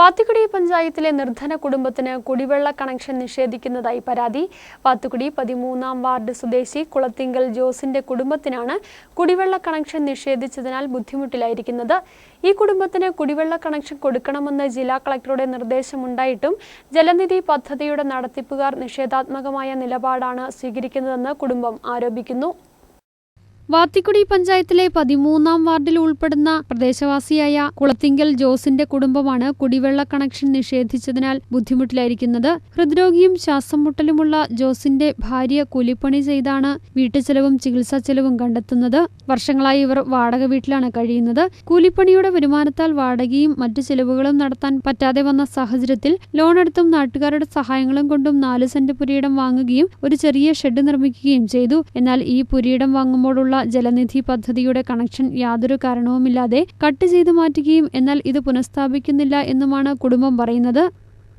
വാത്തുകുടി പഞ്ചായത്തിലെ നിർധന കുടുംബത്തിന് കുടിവെള്ള കണക്ഷൻ നിഷേധിക്കുന്നതായി പരാതി. പാത്തുക്കുടി പതിമൂന്നാം വാർഡ് സ്വദേശി കുളത്തിങ്കൽ ജോസിന്റെ കുടുംബത്തിനാണ് കുടിവെള്ള കണക്ഷൻ നിഷേധിച്ചതിനാൽ ബുദ്ധിമുട്ടിലായിരിക്കുന്നത്. ഈ കുടുംബത്തിന് കുടിവെള്ള കണക്ഷൻ കൊടുക്കണമെന്ന് ജില്ലാ കളക്ടറുടെ നിർദ്ദേശമുണ്ടായിട്ടും ജലനിധി പദ്ധതിയുടെ നടത്തിപ്പുകാർ നിഷേധാത്മകമായ നിലപാടാണ് സ്വീകരിക്കുന്നതെന്ന് കുടുംബം ആരോപിക്കുന്നു. വാത്തിക്കുടി പഞ്ചായത്തിലെ പതിമൂന്നാം വാർഡിൽ ഉൾപ്പെടുന്ന പ്രദേശവാസിയായ കുളത്തിങ്കൽ ജോസിന്റെ കുടുംബമാണ് കുടിവെള്ള കണക്ഷൻ നിഷേധിച്ചതിനാൽ ബുദ്ധിമുട്ടിലായിരിക്കുന്നത്. ഹൃദ്രോഗിയും ശ്വാസം മുട്ടലുമുള്ള ജോസിന്റെ ഭാര്യ കൂലിപ്പണി ചെയ്താണ് വീട്ടുചെലവും ചികിത്സാ ചെലവും കണ്ടെത്തുന്നത്. വർഷങ്ങളായി ഇവർ വാടക വീട്ടിലാണ് കഴിയുന്നത്. കൂലിപ്പണിയുടെ വരുമാനത്താൽ വാടകയും മറ്റു ചെലവുകളും നടത്താൻ പറ്റാതെ വന്ന സാഹചര്യത്തിൽ ലോണെടുത്തും നാട്ടുകാരുടെ സഹായങ്ങളും കൊണ്ടും നാല് സെന്റ് പുരയിടം വാങ്ങുകയും ഒരു ചെറിയ ഷെഡ് നിർമ്മിക്കുകയും ചെയ്തു. എന്നാൽ ഈ പുരയിടം വാങ്ങുമ്പോഴുള്ള ജലനിധി പദ്ധതിയുടെ കണക്ഷൻ യാതൊരു കാരണവുമില്ലാതെ കട്ട് ചെയ്തു മാറ്റുകയും എന്നാൽ ഇത് പുനഃസ്ഥാപിക്കുന്നില്ല എന്നുമാണ് കുടുംബം പറയുന്നത്.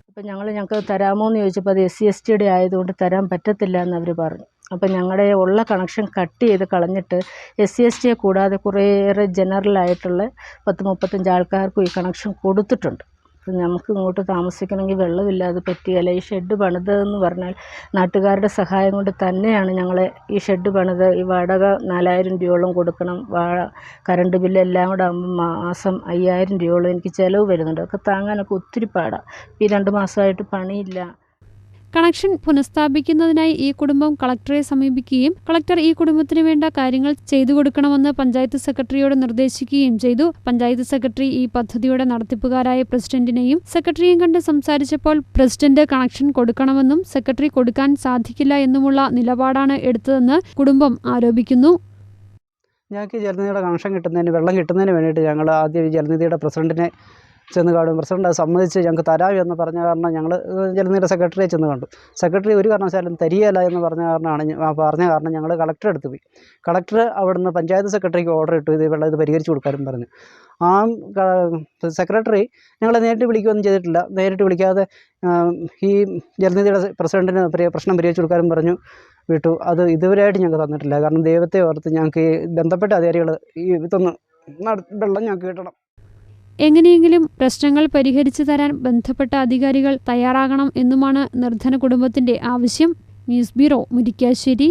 അപ്പം ഞങ്ങൾ ഞങ്ങൾക്ക് തരാമോ എന്ന് ചോദിച്ചപ്പോൾ അത് എസ് സി എസ് ടിയുടെ ആയതുകൊണ്ട് തരാൻ പറ്റത്തില്ല എന്ന് അവർ പറഞ്ഞു. അപ്പം ഞങ്ങളുടെ ഉള്ള കണക്ഷൻ കട്ട് ചെയ്ത് കളഞ്ഞിട്ട് എസ് സി എസ് ടിയെ കൂടാതെ കുറേയേറെ ജനറൽ ആയിട്ടുള്ള പത്ത് മുപ്പത്തഞ്ച് ആൾക്കാർക്കും ഈ കണക്ഷൻ കൊടുത്തിട്ടുണ്ട്. നമുക്ക് ഇങ്ങോട്ട് താമസിക്കണമെങ്കിൽ വെള്ളമില്ലാതെ പറ്റുകയില്ല ഈ ഷെഡ് പണിതെന്ന് പറഞ്ഞാൽ നാട്ടുകാരുടെ സഹായം കൊണ്ട് തന്നെയാണ് ഞങ്ങൾ ഈ ഷെഡ് പണിത്. ഈ വാടക നാലായിരം രൂപയോളം കൊടുക്കണം. വാ കറണ്ട് ബില്ല് എല്ലാം കൂടെ ആകുമ്പോൾ മാസം അയ്യായിരം രൂപയോളം എനിക്ക് ചിലവ് വരുന്നുണ്ട്. അതൊക്കെ താങ്ങാനൊക്കെ ഒത്തിരി പാടാണ് ഈ രണ്ട് മാസമായിട്ട് പണിയില്ല. കണക്ഷൻ പുനഃസ്ഥാപിക്കുന്നതിനായി ഈ കുടുംബം കളക്ടറെ സമീപിക്കുകയും കളക്ടർ ഈ കുടുംബത്തിന് വേണ്ട കാര്യങ്ങൾ ചെയ്തു കൊടുക്കണമെന്ന് പഞ്ചായത്ത് സെക്രട്ടറിയോട് നിർദ്ദേശിക്കുകയും ചെയ്തു. പഞ്ചായത്ത് സെക്രട്ടറി ഈ പദ്ധതിയുടെ നടത്തിപ്പുകാരായ പ്രസിഡന്റിനെയും സെക്രട്ടറിയും കണ്ട് സംസാരിച്ചപ്പോൾ പ്രസിഡന്റ് കണക്ഷൻ കൊടുക്കണമെന്നും സെക്രട്ടറി കൊടുക്കാൻ സാധിക്കില്ല എന്നുമുള്ള നിലപാടാണ് എടുത്തതെന്ന് കുടുംബം ആരോപിക്കുന്നു. ഞങ്ങൾക്ക് ജലനിധിയുടെ കണക്ഷൻ കിട്ടുന്നതിന് വെള്ളം കിട്ടുന്നതിന് വേണ്ടിയിട്ട് ഞങ്ങൾ ആദ്യം ജലനിധിയുടെ പ്രസിഡന്റിനെ ചെന്ന് കാണും. പ്രസിഡന്റ് അത് സമ്മതിച്ച് ഞങ്ങൾക്ക് തരാം എന്ന് പറഞ്ഞ കാരണം ഞങ്ങൾ ജലനിധിയുടെ സെക്രട്ടറിയെ ചെന്ന് കണ്ടു. സെക്രട്ടറി ഒരു കാരണവശാലും തരികയില്ല എന്ന് പറഞ്ഞ കാരണമാണ് പറഞ്ഞ കാരണം ഞങ്ങൾ കളക്ടറെ അടുത്ത് പോയി. കളക്ടർ അവിടുന്ന് പഞ്ചായത്ത് സെക്രട്ടറിക്ക് ഓർഡർ ഇട്ടു ഇത് വെള്ളം ഇത് പരിഹരിച്ച് കൊടുക്കാനും പറഞ്ഞു. ആ സെക്രട്ടറി ഞങ്ങളെ നേരിട്ട് വിളിക്കുകയൊന്നും ചെയ്തിട്ടില്ല. നേരിട്ട് വിളിക്കാതെ ഈ ജലനിധിയുടെ പ്രസിഡന്റിന് പരി- പ്രശ്നം പരിഹരിച്ച് കൊടുക്കാനും പറഞ്ഞു വിട്ടു. അത് ഇതുവരെയായിട്ട് ഞങ്ങൾക്ക് തന്നിട്ടില്ല. കാരണം ദൈവത്തെ ഓർത്ത് ഞങ്ങൾക്ക് ഈ ബന്ധപ്പെട്ട അധികാരികൾ ഈ ഇതൊന്ന് വെള്ളം ഞങ്ങൾക്ക് കിട്ടണം. എങ്ങനെയെങ്കിലും പ്രശ്നങ്ങൾ പരിഹരിച്ചു തരാൻ ബന്ധപ്പെട്ട അധികാരികൾ തയ്യാറാകണം എന്നുമാണ് നിർധന കുടുംബത്തിന്റെ ആവശ്യം. News bureau Murickassery.